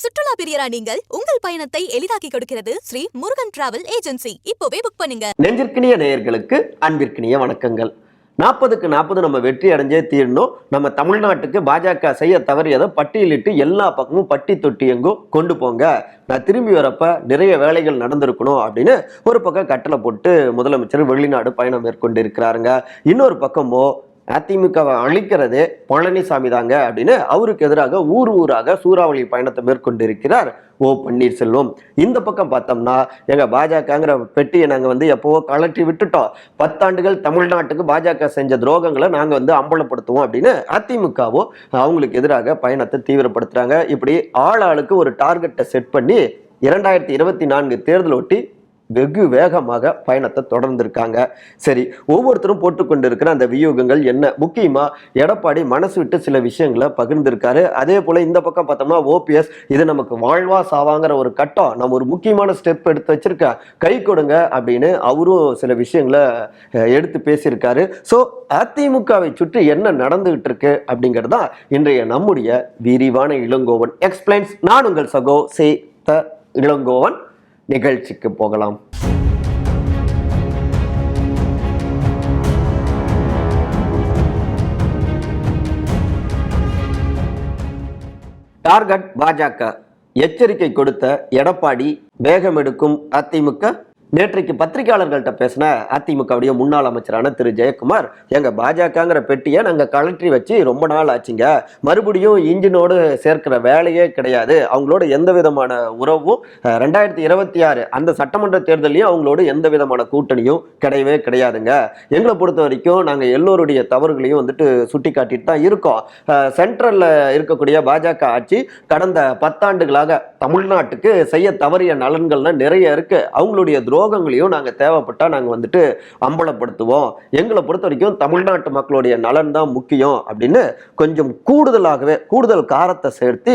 சுற்றுலா பிரியரா நீங்கள் உங்கள் பயணத்தை எளிதாக்கி கொடுக்கிறது ஸ்ரீ முருகன் டிராவல் ஏஜென்சி. இப்போவே புக் பண்ணுங்க. நெஞ்சிற்கினிய நேயர்களுக்கு அன்பிற்கினிய வணக்கங்கள். நாற்பதுக்கு நாற்பது நம்ம வெற்றி அடைஞ்சே தீரணும். நம்ம தமிழ்நாட்டுக்கு பாஜக செய்ய தவறியதை பட்டியலிட்டு எல்லா பக்கமும் பட்டி தொட்டி எங்கும் கொண்டு போங்க. நான் திரும்பி வரப்ப நிறைய வேலைகள் நடந்திருக்கணும் அப்படின்னு ஒரு பக்கம் கட்டளை போட்டு முதலமைச்சர் வெளிநாடு பயணம் மேற்கொண்டு இருக்கிறாருங்க இன்னொரு பக்கமோ அதிமுகவை அழிக்கிறது பழனிசாமி தாங்க அப்படின்னு அவருக்கு எதிராக ஊர் ஊராக சூறாவளி பயணத்தை மேற்கொண்டு இருக்கிறார் ஓ பன்னீர்செல்வம். இந்த பக்கம் பார்த்தோம்னா எங்க பாஜகங்கிற பெட்டியை நாங்கள் வந்து எப்போவோ கலட்டி விட்டுட்டோம். பத்தாண்டுகள் தமிழ்நாட்டுக்கு பாஜக செஞ்ச துரோகங்களை நாங்கள் வந்து அம்பலப்படுத்துவோம் அப்படின்னு அதிமுகவோ அவங்களுக்கு எதிராக பயணத்தை தீவிரப்படுத்துறாங்க. இப்படி ஆள் ஆளுக்கு ஒரு டார்கெட்டை செட் பண்ணி இரண்டாயிரத்தி இருபத்தி நான்கு தேர்தல் ஒட்டி வெகு வேகமாக பயணத்தை தொடர்ந்திருக்காங்க. சரி ஒவ்வொருத்தரும் போட்டுக்கொண்டு இருக்கிற அந்த வியூகங்கள் என்ன? முக்கியமாக எடப்பாடி மனசு விட்டு சில விஷயங்களை பகிர்ந்திருக்காரு. அதே போல் இந்த பக்கம் பார்த்தோம்னா ஓபிஎஸ் இது நமக்கு வாழ்வா சாவாங்கிற ஒரு கட்டம். நம்ம ஒரு முக்கியமான ஸ்டெப் எடுத்து வச்சிருக்க. கை கொடுங்க அப்படின்னு அவரும் சில விஷயங்களை எடுத்து பேசியிருக்காரு. ஸோ அதிமுகவை சுற்றி என்ன நடந்துகிட்டு இருக்கு அப்படிங்கிறது தான் இன்றைய நம்முடைய விரிவான இளங்கோவன் எக்ஸ்பிளைன்ஸ் நான் உங்கள் சகோ சே த இளங்கோவன். நிகழ்ச்சிக்கு போகலாம். டார்கெட் பாஜக எச்சரிக்கை கொடுத்த எடப்பாடி வேகம் எடுக்கும் அதிமுக நேற்றைக்கு பத்திரிகையாளர்கள்ட்ட பேசின அதிமுகவுடைய முன்னாள் அமைச்சரான திரு ஜெயக்குமார் எங்க பாஜகங்கிற பெட்டியை நாங்க கழற்றி வச்சு ரொம்ப நாள் ஆச்சுங்க. மறுபடியும் இன்ஜினோடு சேர்க்கிற வேலையே கிடையாது. அவங்களோட எந்த விதமான உறவும் ரெண்டாயிரத்தி இருபத்தி ஆறு அந்த சட்டமன்ற தேர்தலையும் அவங்களோட எந்த விதமான கூட்டணியும் கிடையவே கிடையாதுங்க. எங்களை பொறுத்த வரைக்கும் நாங்கள் எல்லோருடைய தவறுகளையும் வந்துட்டு சுட்டி காட்டிட்டு தான் இருக்கோம். சென்ட்ரலில் இருக்கக்கூடிய பாஜக ஆட்சி கடந்த பத்தாண்டுகளாக தமிழ்நாட்டுக்கு செய்ய தவறிய நலன்கள்லாம் நிறைய இருக்கு. அவங்களுடைய துரோகங்களையும் நாங்கள் தேவைப்பட்டால் நாங்கள் வந்துட்டு அம்பலப்படுத்துவோம். எங்களை பொறுத்த வரைக்கும் தமிழ்நாட்டு மக்களுடைய நலன் தான் முக்கியம் அப்படின்னு கொஞ்சம் கூடுதலாகவே கூடுதல் காரத்தை சேர்த்து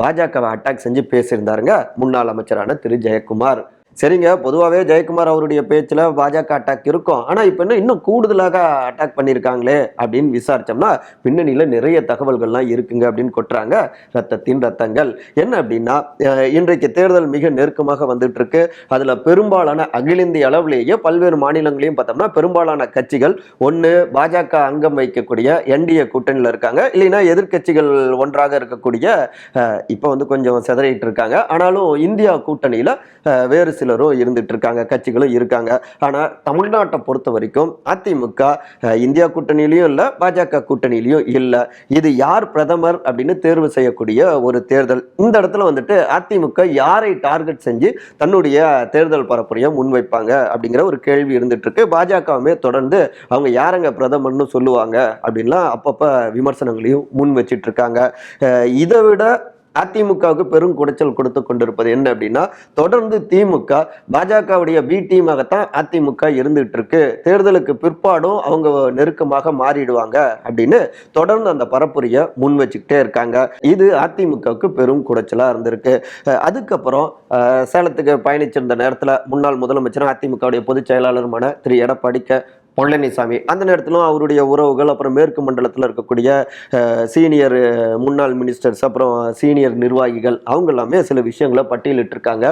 பாஜகவை அட்டாக் செஞ்சு பேசியிருந்தாருங்க முன்னாள் அமைச்சரான திரு ஜெயக்குமார். சரிங்க. பொதுவாகவே ஜெயக்குமார் அவருடைய பேச்சில் பாஜக அட்டாக் இருக்கும். ஆனால் இப்போ என்ன இன்னும் கூடுதலாக அட்டாக் பண்ணியிருக்காங்களே அப்படின்னு விசாரிச்சோம்னா பின்னணியில் நிறைய தகவல்கள்லாம் இருக்குங்க அப்படின்னு கொட்டுறாங்க. ரத்தத்தின் ரத்தங்கள். என்ன அப்படின்னா இன்றைக்கு தேர்தல் மிக நெருக்கமாக வந்துட்டு இருக்கு அதில் பெரும்பாலான அகில இந்திய அளவிலேயே பல்வேறு மாநிலங்களையும் பார்த்தோம்னா பெரும்பாலான கட்சிகள் ஒன்று பாஜக அங்கம் வைக்கக்கூடிய என்டிஏ கூட்டணியில் இருக்காங்க. இல்லைன்னா எதிர்க்கட்சிகள் ஒன்றாக இருக்கக்கூடிய இப்போ வந்து கொஞ்சம் செதறிட்டு இருக்காங்க. ஆனாலும் இந்தியா கூட்டணியில் வேறு சில சிலரும் இருந்துட்டு இருக்காங்க கட்சிகளும் இருக்காங்க. ஆனால் தமிழ்நாட்டை பொறுத்த வரைக்கும் அதிமுக இந்தியா கூட்டணியிலையும் இல்லை பாஜக கூட்டணியிலையும் இல்லை. இது யார் பிரதமர் அப்படின்னு தேர்வு செய்யக்கூடிய ஒரு தேர்தல். இந்த இடத்துல வந்துட்டு அதிமுக யாரை டார்கெட் செஞ்சு தன்னுடைய தேர்தல் பரப்புரையை முன்வைப்பாங்க அப்படிங்கிற ஒரு கேள்வி இருந்துட்டு இருக்கு. பாஜகவுமே தொடர்ந்து அவங்க யாரங்க பிரதமர்னு சொல்லுவாங்க அப்படின்லாம் அப்பப்போ விமர்சனங்களையும் முன் வச்சிட்டு இருக்காங்க. இதை விட அதிமுகவுக்கு பெரும் குடைச்சல் கொடுத்து கொண்டிருப்பது என்ன அப்படின்னா தொடர்ந்து திமுக பாஜகவுடைய பி டீமாகத்தான் அதிமுக இருந்துகிட்டு இருக்கு தேர்தலுக்கு பிற்பாடும் அவங்க நெருக்கமாக மாறிடுவாங்க அப்படின்னு தொடர்ந்து அந்த பரப்புரையை முன் வச்சுக்கிட்டே இருக்காங்க. இது அதிமுகவுக்கு பெரும் குடைச்சலாக இருந்திருக்கு. அதுக்கப்புறம் சேலத்துக்கு பயணிச்சிருந்த நேரத்தில் முன்னாள் முதலமைச்சரும் அதிமுகவுடைய பொதுச் செயலாளருமான திரு. எடப்பாடி பழனிசாமி அந்த நேரத்திலும் அவருடைய உறவுகள் அப்புறம் மேற்கு மண்டலத்தில் இருக்கக்கூடிய சீனியர் முன்னாள் மினிஸ்டர்ஸ் அப்புறம் சீனியர் நிர்வாகிகள் அவங்க எல்லாமே சில விஷயங்களை பட்டியலிட்டிருக்காங்க.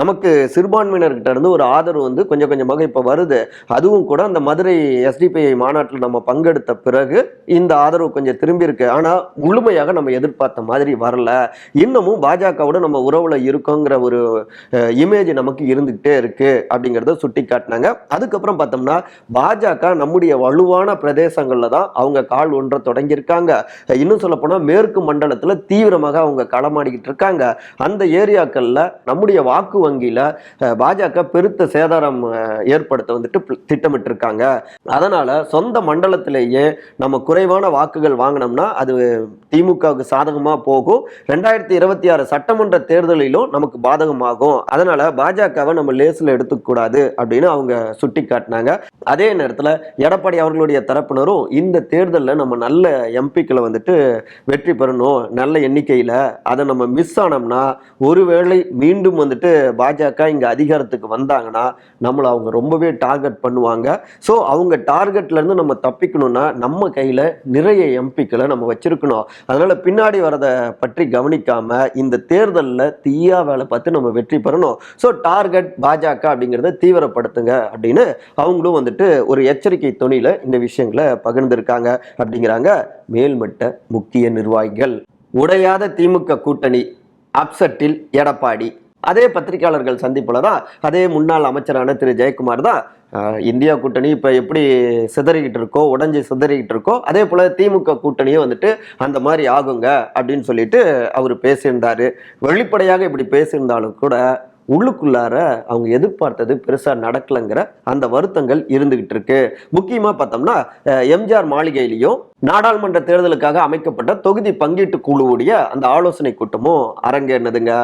நமக்கு சிறுபான்மையினர்கிட்ட இருந்து ஒரு ஆதரவு வந்து கொஞ்சம் கொஞ்சமாக இப்போ வருது. அதுவும் கூட அந்த மதுரை எஸ்டிபிஐ மாநாட்டில் நம்ம பங்கெடுத்த பிறகு இந்த ஆதரவு கொஞ்சம் திரும்பி இருக்கு. ஆனால் முழுமையாக நம்ம எதிர்பார்த்த மாதிரி வரல. இன்னமும் பாஜகவோட நம்ம உறவில் இருக்கோங்கிற ஒரு இமேஜ் நமக்கு இருந்துகிட்டே இருக்கு அப்படிங்கிறத சுட்டி காட்டினாங்க அதுக்கப்புறம் பார்த்தோம்னா பாஜக நம்முடைய வலுவான பிரதேசங்கள்ல தான் அவங்க கால் ஒன்ற தொடங்கியிருக்காங்க. இன்னும் சொல்லப்போனால் மேற்கு மண்டலத்தில் தீவிரமாக அவங்க களமாடிக்கிட்டு இருக்காங்க. அந்த ஏரியாக்கள்ல நம்முடைய வாக்கு வங்கியில பாஜக பெருத்த சேதாரம் ஏற்படுத்த வந்துட்டு திட்டமிட்டிருக்காங்க. அதனால சொந்த மண்டலத்திலேயே நம்ம குறைவான வாக்குகள் வாங்கினோம்னா அது திமுகவுக்கு சாதகமா போகும். ரெண்டாயிரத்தி இருபத்தி ஆறு சட்டமன்ற தேர்தலிலும் நமக்கு பாதகமாகும். அதனால பாஜகவை நம்ம லேசில் எடுத்துக்கூடாது அப்படின்னு அவங்க சுட்டி காட்டினாங்க அதே நேரத்தில் இடத்துல எடப்பாடி அவர்களுடைய தரப்பினரும் இந்த தேர்தலில் நம்ம நல்ல எம்பிக்களை வந்துட்டு வெற்றி பெறணும் நல்ல எண்ணிக்கையில் அதை நம்ம மிஸ் ஆனோம்னா ஒருவேளை மீண்டும் வந்துட்டு பாஜக இங்கே அதிகாரத்துக்கு வந்தாங்கன்னா நம்மளை அவங்க ரொம்பவே டார்கெட் பண்ணுவாங்க. ஸோ அவங்க டார்கெட்ல இருந்து நம்ம தப்பிக்கணும்னா நம்ம கையில் நிறைய எம்பிக்களை நம்ம வச்சுருக்கணும். அதனால் பின்னாடி வரதை பற்றி கவனிக்காமல் இந்த தேர்தலில் தீயா வேலை பார்த்து நம்ம வெற்றி பெறணும். ஸோ டார்கெட் பாஜக அப்படிங்கிறத தீவிரப்படுத்துங்க அப்படின்னு அவங்களும் வந்துட்டு ஒரு எச்சரிக்கை துணியில் இந்த விஷயங்களை பகிர்ந்திருக்காங்க அப்படிங்கிறாங்க மேல்மட்ட முக்கிய நிர்வாகிகள். உடையாத திமுக கூட்டணி அப்செட்டில் எடப்பாடி. அதே பத்திரிகையாளர்கள் சந்திப்பில் தான் அதே முன்னாள் அமைச்சரான திரு. ஜெயக்குமார் தான் இந்தியா கூட்டணி இப்போ எப்படி சிதறிக்கிட்டு இருக்கோ உடஞ்சி சிதறிக்கிட்டு இருக்கோ அதே போல் திமுக கூட்டணியும் வந்துட்டு அந்த மாதிரி ஆகுங்க அப்படின்னு சொல்லிட்டு அவர் பேசியிருந்தாரு. வெளிப்படையாக இப்படி பேசியிருந்தாலும் கூட உள்ளுக்குள்ளார அவங்க எதிர்பார்த்தது பெருசாக நடக்கலைங்கிற அந்த வருத்தங்கள் இருந்துகிட்டு இருக்கு. முக்கியமாக பார்த்தோம்னா எம்ஜிஆர் மாளிகையிலையும் நாடாளுமன்ற தேர்தலுக்காக அமைக்கப்பட்ட தொகுதி பங்கீட்டு குழுவுடைய அந்த ஆலோசனை கூட்டமும் அரங்கேறினதுங்க.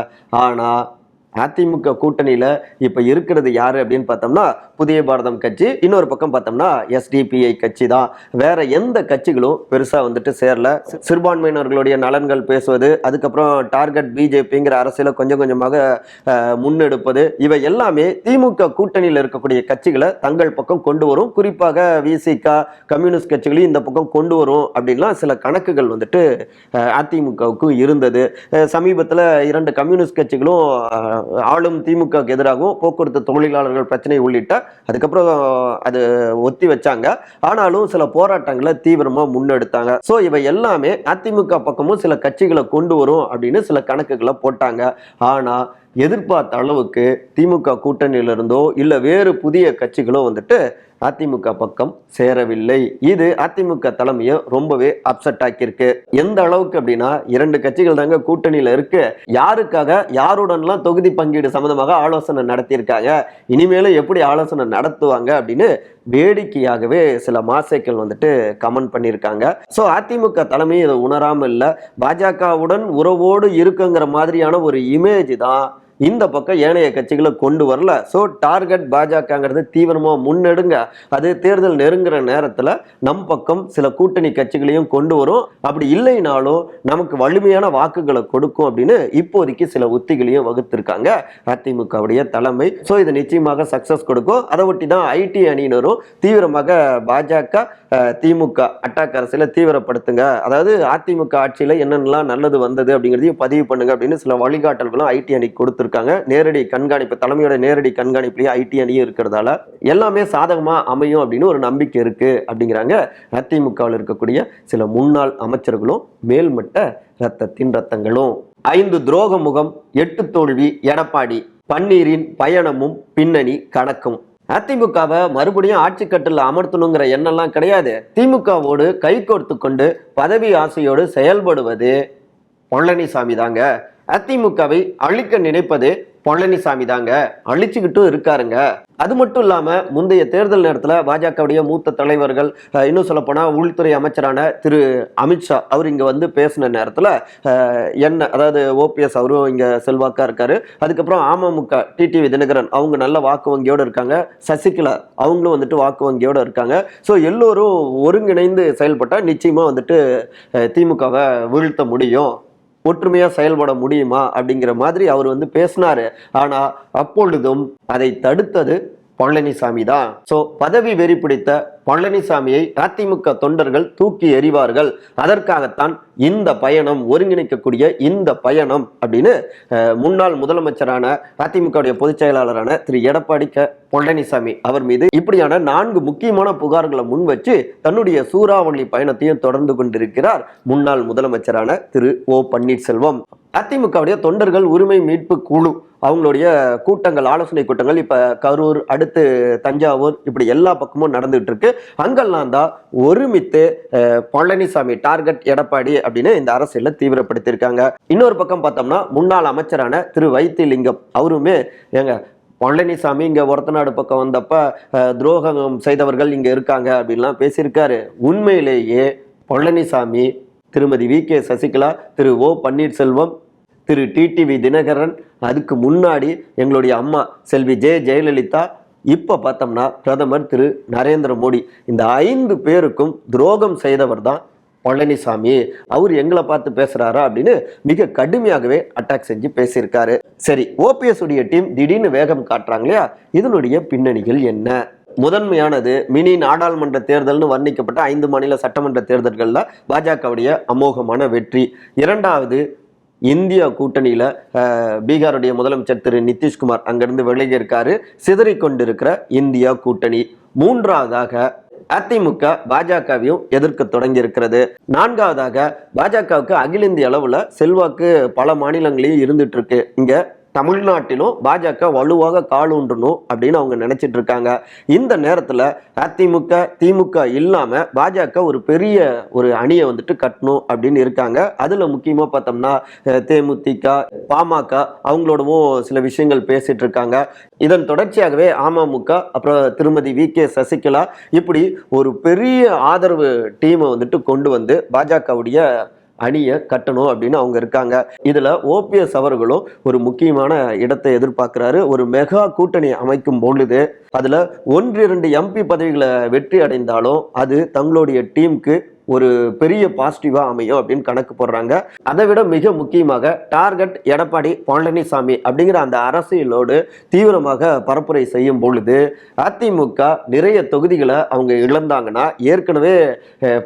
ஆனால் அதிமுக கூட்டணியில் இப்போ இருக்கிறது யார் அப்படின்னு பார்த்தோம்னா புதிய பாரதம் கட்சி. இன்னொரு பக்கம் பார்த்தோம்னா எஸ்டிபிஐ கட்சி தான். வேற எந்த கட்சிகளும் பெருசா வந்துட்டு சேரல. சிறுபான்மையினர்களுடைய நலன்கள் பேசுவது அதுக்கப்புறம் டார்கெட் பிஜேபிங்கிற அரசியலை கொஞ்சம் கொஞ்சமாக முன்னெடுப்பது இவை எல்லாமே திமுக கூட்டணியில் இருக்கக்கூடிய கட்சிகளை தங்கள் பக்கம் கொண்டு வரும். குறிப்பாக விசிக கம்யூனிஸ்ட் கட்சிகளையும் இந்த பக்கம் கொண்டு வரும் அப்படின்லாம் சில கணக்குகள் வந்துட்டு அதிமுகவுக்கும் அதிமுகவுக்கு இருந்தது. சமீபத்தில் இரண்டு கம்யூனிஸ்ட் கட்சிகளும் ஆளும் திமுகவுக்கு எதிராகவும் போக்குவரத்து தொழிலாளர்கள் பிரச்சனை உள்ளிட்ட அதுக்கப்புறம் அது ஒத்தி வச்சாங்க. ஆனாலும் சில போராட்டங்களை தீவிரமாக முன்னெடுத்தாங்க. ஸோ இவை எல்லாமே அதிமுக பக்கமும் சில கட்சிகளை கொண்டு வரும் அப்படின்னு சில கணக்குகளை போட்டாங்க. ஆனால் எதிர்பார்த்த அளவுக்கு திமுக கூட்டணியிலிருந்தோ இல்லை வேறு புதிய கட்சிகளோ வந்துட்டு அதிமுக பக்கம் சேரவில்லை. இது அதிமுக தலைமையை ரொம்பவே அப்செட் ஆக்கியிருக்கு. எந்த அளவுக்கு அப்படின்னா இரண்டு கட்சிகள் தாங்க கூட்டணியில இருக்கு. யாருக்காக யாருடன்லாம் தொகுதி பங்கீடு சம்பந்தமாக ஆலோசனை நடத்தியிருக்காங்க. இனிமேலும் எப்படி ஆலோசனை நடத்துவாங்க அப்படின்னு வேடிக்கையாகவே சில மாசைக்கள் வந்துட்டு கமெண்ட் பண்ணியிருக்காங்க. ஸோ அதிமுக தலைமை இதை உணராமல் இல்லை. பாஜகவுடன் உறவோடு இருக்குங்கிற மாதிரியான ஒரு இமேஜ் தான் இந்த பக்கம் ஏனைய கட்சிகளை கொண்டு வரல. ஸோ டார்கெட் பாஜகங்கிறது தீவிரமாக முன்னெடுங்க. அது தேர்தல் நெருங்குற நேரத்தில் நம் பக்கம் சில கூட்டணி கட்சிகளையும் கொண்டு வரும். அப்படி இல்லைனாலும் நமக்கு வலிமையான வாக்குகளை கொடுக்கும் அப்படின்னு இப்போதைக்கு சில உத்திகளையும் வகுத்திருக்காங்க அதிமுகவுடைய தலைமை. ஸோ இது நிச்சயமாக சக்சஸ் கொடுக்கும். அதை ஒட்டி தான் ஐடி அணியினரும் தீவிரமாக பாஜக திமுக அட்டாக் அரசியலை தீவிரப்படுத்துங்க. அதாவது அதிமுக ஆட்சியில் என்னென்னலாம் நல்லது வந்தது அப்படிங்கிறதையும் பதிவு பண்ணுங்க அப்படின்னு சில வழிகாட்டல்களும் ஐடி அணிக்கு கொடுத்துருக்காங்க. நேரடி கண்காணிப்பு தலைமையோட நேரடி கண்காணிப்புலேயே ஐடி அணியும் இருக்கிறதால எல்லாமே சாதகமாக அமையும் அப்படின்னு ஒரு நம்பிக்கை இருக்கு அப்படிங்கிறாங்க. அதிமுகவில் இருக்கக்கூடிய சில முன்னாள் அமைச்சர்களும் மேல்மட்ட ரத்தத்தின் ரத்தங்களும் ஐந்து துரோக முகம் எட்டு தோல்வி எடப்பாடி. பன்னீரின் பயணமும் பின்னணி கடக்கும். அதிமுகவை மறுபடியும் ஆட்சி கட்டில் அமர்த்தணுங்கிற எண்ணெல்லாம் கிடையாது. திமுகவோடு கைகோர்த்து கொண்டு பதவி ஆசையோடு செயல்படுவது பழனிசாமி தாங்க அதிமுகவை அழிக்க நினைப்பது பழனிசாமி தாங்க. அழிச்சுக்கிட்டும் இருக்காருங்க. அது மட்டும் இல்லாம முந்தைய தேர்தல் நேரத்தில் பாஜகவுடைய மூத்த தலைவர்கள் இன்னும் சொல்ல போனா உள்துறை அமைச்சரான திரு அமித்ஷா அவர் இங்க வந்து பேசின நேரத்தில் என்ன அதாவது ஓபிஎஸ் அவரும் இங்க செல்வாக்கா இருக்காரு. அதுக்கப்புறம் அமமுக டிடிவி தினகரன் அவங்க நல்ல வாக்கு வங்கியோட இருக்காங்க. சசிகலா அவங்களும் வந்துட்டு வாக்கு வங்கியோட இருக்காங்க. ஸோ எல்லோரும் ஒருங்கிணைந்து செயல்பட்டால் நிச்சயமா வந்துட்டு திமுகவை வீழ்த்த முடியும். ஒற்றுமையாக செயல்பட முடியுமா அப்படிங்கிற மாதிரி அவர் வந்து பேசினாரு. ஆனால் அப்பொழுதும் அதை தடுத்தது பழனிசாமி தான் ஸோ பதவி வெறி பிடித்த பழனிசாமியை அதிமுக தொண்டர்கள் தூக்கி எறிவார்கள். அதற்காகத்தான் இந்த பயணம் ஒருங்கிணைக்கக்கூடிய இந்த பயணம் அப்படின்னு முன்னாள் முதலமைச்சரான அதிமுகவுடைய பொதுச் செயலாளரான திரு. எடப்பாடி க. பழனிசாமி அவர் மீது இப்படியான நான்கு முக்கியமான புகார்களை முன் வச்சு தன்னுடைய சூறாவளி பயணத்தையும் தொடர்ந்து கொண்டிருக்கிறார் முன்னாள் முதலமைச்சரான திரு. ஓ. பன்னீர்செல்வம். அதிமுகவுடைய தொண்டர்கள் உரிமை மீட்பு குழு அவங்களுடைய கூட்டங்கள் ஆலோசனை கூட்டங்கள் இப்போ கரூர் அடுத்து தஞ்சாவூர் இப்படி எல்லா பக்கமும் நடந்துகிட்டு இருக்கு. அங்கெல்லாம் தான் ஒருமித்து பழனிசாமி டார்கெட் எடப்பாடி அப்படின்னு இந்த அரசியல தீவிரப்படுத்தியிருக்காங்க. இன்னொரு பக்கம் பார்த்தோம்னா முன்னாள் அமைச்சரான திரு வைத்திலிங்கம் அவருமே ஏங்க பழனிசாமி ஒரத்த ஒரத்தநாடு பக்கம் வந்தப்ப துரோகம் செய்தவர்கள் இங்கே இருக்காங்க அப்படின்லாம் பேசியிருக்காரு. உண்மையிலேயே பழனிசாமி திருமதி வி. கே. சசிகலா திரு ஓ. பன்னீர்செல்வம் திரு டிடிவி தினகரன் அதுக்கு முன்னாடி எங்களுடைய அம்மா செல்வி ஜெய ஜெயலலிதா இப்போ பார்த்தோம்னா பிரதமர் திரு நரேந்திர மோடி இந்த ஐந்து பேருக்கும் துரோகம் செய்தவர் தான் பழனிசாமி. அவர் எங்களை பார்த்து பேசுகிறாரா அப்படின்னு மிக கடுமையாகவே அட்டாக் செஞ்சு பேசியிருக்காரு. சரி ஓபிஎஸ் உடைய டீம் திடீர்னு வேகம் காட்டுறாங்க இல்லையா? இதனுடைய பின்னணிகள் என்ன? முதன்மையானது மினி நாடாளுமன்ற தேர்தல்னு வர்ணிக்கப்பட்ட ஐந்து மாநில சட்டமன்ற தேர்தல்களில் பாஜகவுடைய அமோகமான வெற்றி. இரண்டாவது இந்தியா கூட்டணியில் பீகாருடைய முதலமைச்சர் திரு நிதிஷ்குமார் அங்கிருந்து விலகியிருக்காரு. சிதறிக் கொண்டிருக்கிற இந்தியா கூட்டணி மூன்றாவதாக அதிமுக பாஜகவையும் எதிர்க்க தொடங்கி இருக்கிறது நான்காவதாக பாஜகவுக்கு அகில இந்திய அளவில் செல்வாக்கு பல மாநிலங்களையும் இருந்துட்டு இருக்கு. இங்கே தமிழ்நாட்டிலும் பாஜக வலுவாக காலூன்றணும் அப்படின்னு அவங்க நினைச்சிட்டு இருக்காங்க. இந்த நேரத்தில் அதிமுக திமுக இல்லாமல் பாஜக ஒரு பெரிய ஒரு அணியை வந்துட்டு கட்டணும் அப்படின்னு இருக்காங்க. அதில் முக்கியமாக பார்த்தோம்னா தேமுதிக பாமக அவங்களோடவும் சில விஷயங்கள் பேசிட்டு இருக்காங்க. இதன் தொடர்ச்சியாகவே அமமுக அப்புறம் திருமதி வி கே சசிகலா இப்படி ஒரு பெரிய ஆதரவு டீமை வந்துட்டு கொண்டு வந்து பாஜகவுடைய அணியை கட்டணும் அப்படின்னு அவங்க இருக்காங்க. இதுல ஓபிஎஸ் அவர்களும் ஒரு முக்கியமான இடத்தை எதிர்பார்க்கிறாரு. ஒரு மெகா கூட்டணி அமைக்கும் பொழுது அதுல ஒன்று இரண்டு எம்பி பதவிகளை வெற்றி அடைந்தாலும் அது தங்களுடைய டீமுக்கு ஒரு பெரிய பாசிட்டிவா அமையும் அப்படின்னு கணக்கு போடுறாங்க. அதை விட மிக முக்கியமாக டார்கெட் எடப்பாடி பழனிசாமி அப்படிங்கிற அந்த அரசியலோடு தீவிரமாக பரப்புரை செய்யும் பொழுது அதிமுக நிறைய தொகுதிகளை அவங்க இழந்தாங்கன்னா ஏற்கனவே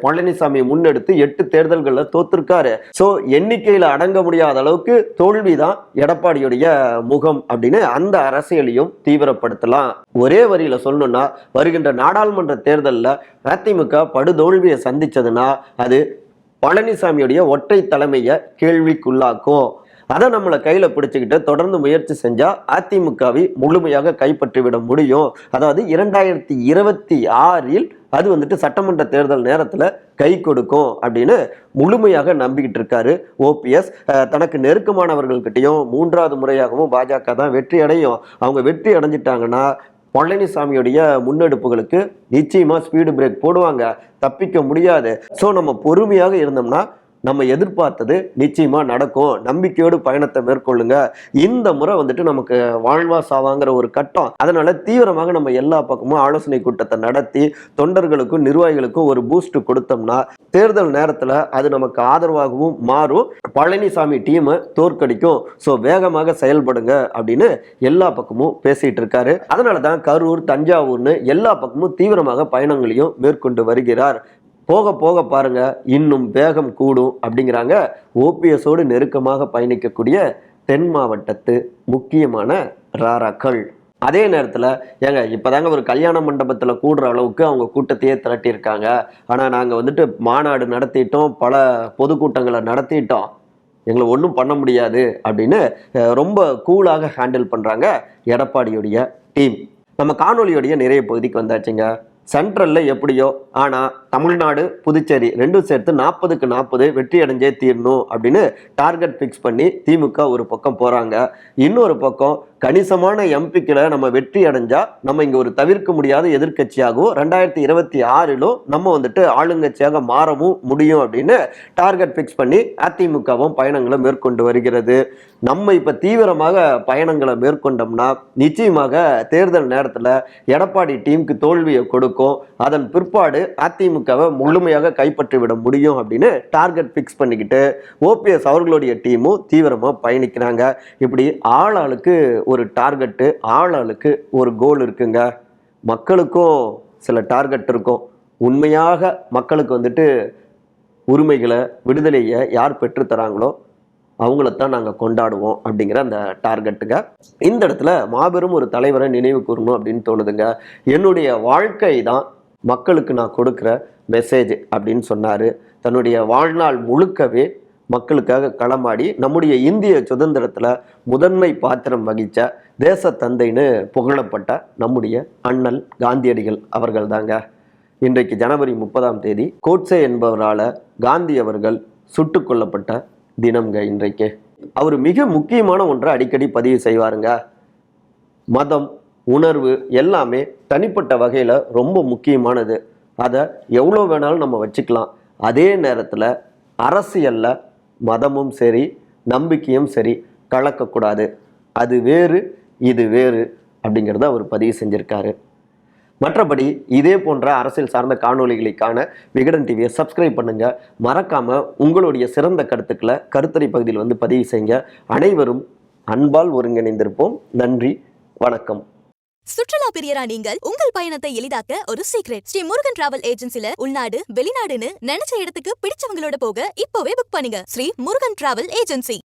பழனிசாமி முன்னெடுத்து எட்டு தேர்தல்களில் தோத்திருக்காரு. ஸோ எண்ணிக்கையில் அடங்க முடியாத அளவுக்கு தோல்விதான் எடப்பாடியுடைய முகம் அப்படின்னு அந்த அரசியலையும் தீவிரப்படுத்தலாம். ஒரே வரியில சொல்லணும்னா வருகின்ற நாடாளுமன்ற தேர்தலில் அதிமுக படுதோல்வியை சந்திச்சதுன்னா அது பழனிசாமியுடைய ஒற்றை தலைமையை கேள்விக்குள்ளாக்கும். அதை நம்மளை கையில் பிடிச்சிக்கிட்டு தொடர்ந்து முயற்சி செஞ்சால் அதிமுகவை முழுமையாக கைப்பற்றி விட முடியும். அதாவது இரண்டாயிரத்தி இருபத்தி ஆறில் அது வந்துட்டு சட்டமன்ற தேர்தல் நேரத்தில் கை கொடுக்கும் அப்படின்னு முழுமையாக நம்பிக்கிட்டு இருக்காரு ஓபிஎஸ் தனக்கு நெருக்கமானவர்கள்கிட்டயும் மூன்றாவது முறையாகவும் பாஜக தான் வெற்றி அடையும். அவங்க வெற்றி அடைஞ்சிட்டாங்கன்னா பழனிசாமியுடைய முன்னெடுப்புகளுக்கு நிச்சயமா ஸ்பீடு பிரேக் போடுவாங்க. தப்பிக்க முடியாது. ஸோ நம்ம பொறுமையாக இருந்தோம்னா நம்ம எதிர்பார்த்தது நிச்சயமா நடக்கும். நம்பிக்கையோடு பயணத்தை மேற்கொள்ளுங்க. இந்த முறை வந்துட்டு நமக்கு வாழ்வா சாவாங்கிற ஒரு கட்டம். அதனால தீவிரமாக நம்ம எல்லா பக்கமும் ஆலோசனை கூட்டத்தை நடத்தி தொண்டர்களுக்கும் நிர்வாகிகளுக்கும் ஒரு பூஸ்ட் கொடுத்தோம்னா தேர்தல் நேரத்தில் அது நமக்கு ஆதரவாகவும் மாறும். பழனிசாமி டீமை தோற்கடிக்கும். ஸோ வேகமாக செயல்படுங்க அப்படின்னு எல்லா பக்கமும் பேசிட்டு இருக்காரு. அதனால தான் கரூர் தஞ்சாவூர்னு எல்லா பக்கமும் தீவிரமாக பயணங்களையும் மேற்கொண்டு வருகிறார். போக போக பாருங்க இன்னும் வேகம் கூடும் அப்படிங்கிறாங்க. ஓபிஎஸோடு நெருக்கமாக பயணிக்கக்கூடிய தென் மாவட்டத்து முக்கியமான ராராக்கள். அதே நேரத்தில் ஏங்க இப்போதாங்க ஒரு கல்யாண மண்டபத்தில் கூடுற அளவுக்கு அவங்க கூட்டத்தையே திரட்டியிருக்காங்க. ஆனால் நாங்கள் வந்துட்டு மாநாடு நடத்திட்டோம் பல பொதுக்கூட்டங்களை நடத்திட்டோம். எங்களை ஒன்றும் பண்ண முடியாது அப்படின்னு ரொம்ப கூலாக ஹேண்டில் பண்ணுறாங்க எடப்பாடியுடைய டீம். நம்ம காணொலியுடைய நிறைய பகுதிக்கு வந்தாச்சுங்க. சென்ட்ரலில் எப்படியோ ஆனால் தமிழ்நாடு புதுச்சேரி ரெண்டும் சேர்த்து நாற்பதுக்கு நாற்பது வெற்றி அடைஞ்சே தீரணும் அப்படின்னு டார்கெட் ஃபிக்ஸ் பண்ணி திமுக ஒரு பக்கம் போகிறாங்க இன்னொரு பக்கம் கணிசமான எம்பிக்களை நம்ம வெற்றி அடைஞ்சா நம்ம இங்கே ஒரு தவிர்க்க முடியாத எதிர்க்கட்சியாகவும் ரெண்டாயிரத்தி இருபத்தி ஆறிலும் நம்ம வந்துட்டு ஆளுங்கட்சியாக மாறவும் முடியும் அப்படின்னு டார்கெட் ஃபிக்ஸ் பண்ணி அதிமுகவும் பயணங்களை மேற்கொண்டு வருகிறது. நம்ம இப்போ தீவிரமாக பயணங்களை மேற்கொண்டோம்னா நிச்சயமாக தேர்தல் நேரத்தில் எடப்பாடி டீமுக்கு தோல்வியை கொடுக்கும். அதன் பிற்பாடு அதிமுகவை முழுமையாக கைப்பற்றி விட முடியும் அப்படின்னு டார்கெட் ஃபிக்ஸ் பண்ணிக்கிட்டு ஓபிஎஸ் அவர்களுடைய டீமும் தீவிரமாக பயணிக்கிறாங்க. இப்படி ஆளாளுக்கு ஒரு டார்கெட்டு ஆளாளுக்கு ஒரு கோல் இருக்குங்க. மக்களுக்கும் சில டார்கெட் இருக்கும். உண்மையாக மக்களுக்கு வந்துட்டு உரிமைகளை விடுதலையை யார் பெற்றுத்தராங்களோ அவங்களத்தான் நாங்கள் கொண்டாடுவோம் அப்படிங்கிற அந்த டார்கெட்டுங்க. இந்த இடத்துல மாபெரும் ஒரு தலைவரை நினைவு கூறணும் அப்படின்னு தோணுதுங்க. என்னுடைய வாழ்க்கை தான் மக்களுக்கு நான் கொடுக்குற மெசேஜ் அப்படின்னு சொன்னார். தன்னுடைய வாழ்நாள் முழுக்கவே மக்களுக்காக களமாடி நம்முடைய இந்திய சுதந்திரத்தில் முதன்மை பாத்திரம் வகித்த தேச தந்தைன்னு புகழப்பட்ட நம்முடைய அண்ணல் காந்தியடிகள் அவர்கள் தாங்க இன்றைக்கு ஜனவரி முப்பதாம் தேதி கோட்சே என்பவரால் காந்தி அவர்கள் சுட்டு கொல்லப்பட்ட தினம்ங்க இன்றைக்கு. அவர் மிக முக்கியமான ஒன்றை அடிக்கடி பதிவு செய்வாருங்க. மதம் உணர்வு எல்லாமே தனிப்பட்ட வகையில் ரொம்ப முக்கியமானது. அதை எவ்வளோ வேணாலும் நம்ம வச்சுக்கலாம். அதே நேரத்தில் அரசியலில் மதமும் சரி நம்பிக்கையும் சரி கலக்கக்கூடாது. அது வேறு இது வேறு அப்படிங்கிறத அவர் பதிவு செஞ்சுருக்காரு. மற்றபடி இதே போன்ற அரசியல் சார்ந்த காணொலிகளுக்கான விகடன் டிவியை சப்ஸ்கிரைப் பண்ணுங்கள் மறக்காமல் உங்களுடைய சிறந்த கருத்துக்களை கருத்துரை பகுதியில் வந்து பதிவு செய்யுங்க. அனைவரும் அன்பால் ஒருங்கிணைந்திருப்போம். நன்றி வணக்கம். சுற்றுலா பிரியரா நீங்கள் உங்கள் பயணத்தை எளிதாக்க ஒரு சீக்ரெட் ஸ்ரீ முருகன் டிராவல் ஏஜென்சில உள்நாடு வெளிநாடுன்னு நினைச்ச இடத்துக்கு பிடிச்சவங்களோட போக இப்போவே புக் பண்ணுங்க. Sri Murugan travel agency